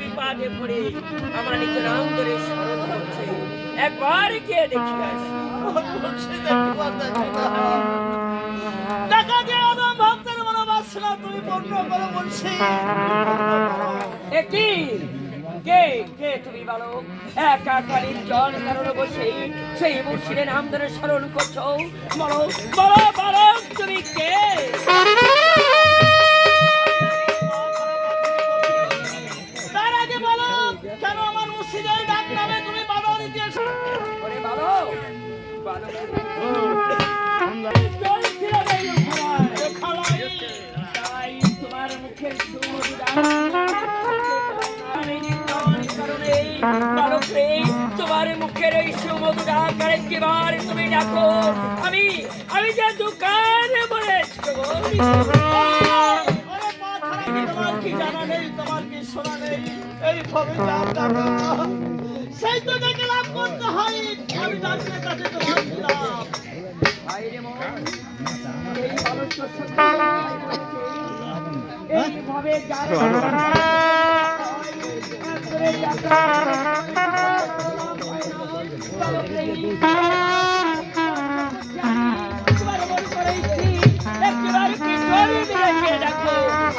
বিপাদে পড়ে আমার নিজ নাম করে স্মরণ করছে একবার গিয়ে দেখি আসি মনোবাসনা তুমি পূর্ণ করো বলছি। এ কি? কে? কে তুমি বলো? একাকালীন জল কারণে বসে সেই মুর্শিদের নাম ধরে স্মরণ করছ? বলো বলো বলো তুমি কে? তার আগে বলো কেন আমার মুর্শিদের ডাক নামে তুমি বাধা দিতে এসো? বলে বলো তোমার মুখের এই সুমধুরা আরেকবার তুমি ডাকো আমি আমি যে দোকান। সেই তো করতে হয় আমি ডাক্তারের কাছে তোমার বাইরে মন সত্যি এইভাবে যারা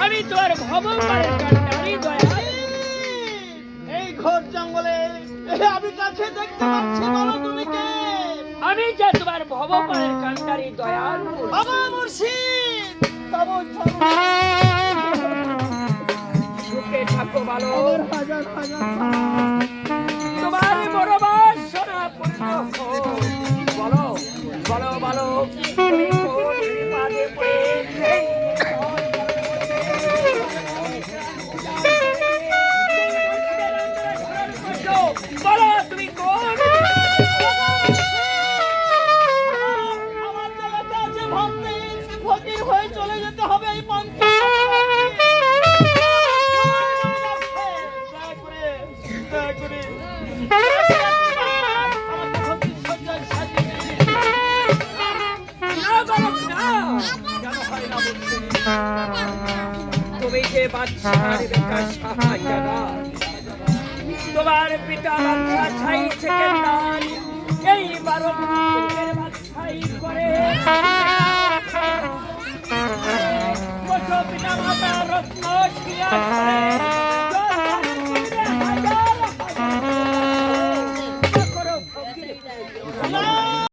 আমি তোর ভগবানের কান্ডারি দয়া এই ঘোর জঙ্গলে আমি কাছে দেখতে পাচ্ছি বলো তুমি কে? আমি যে তোমার ভগবানের কান্ডারি দয়াল। বাবা মুর্শিদ! ভালো। হাজার হাজার তোমার মরবার সোনা বলো বলো বলো। তুমি কোন আমার ভক্তি। হয়ে চলে যেতে হবে এই পন্থ না বলছি? তুমি যে বাচ্চার বেকার সাহায্য তোমার পিতা বাচ্চা ছাই থেকে দান এই বারো বাচ্চাই করে পিতা মাতা রত্ন শিয়া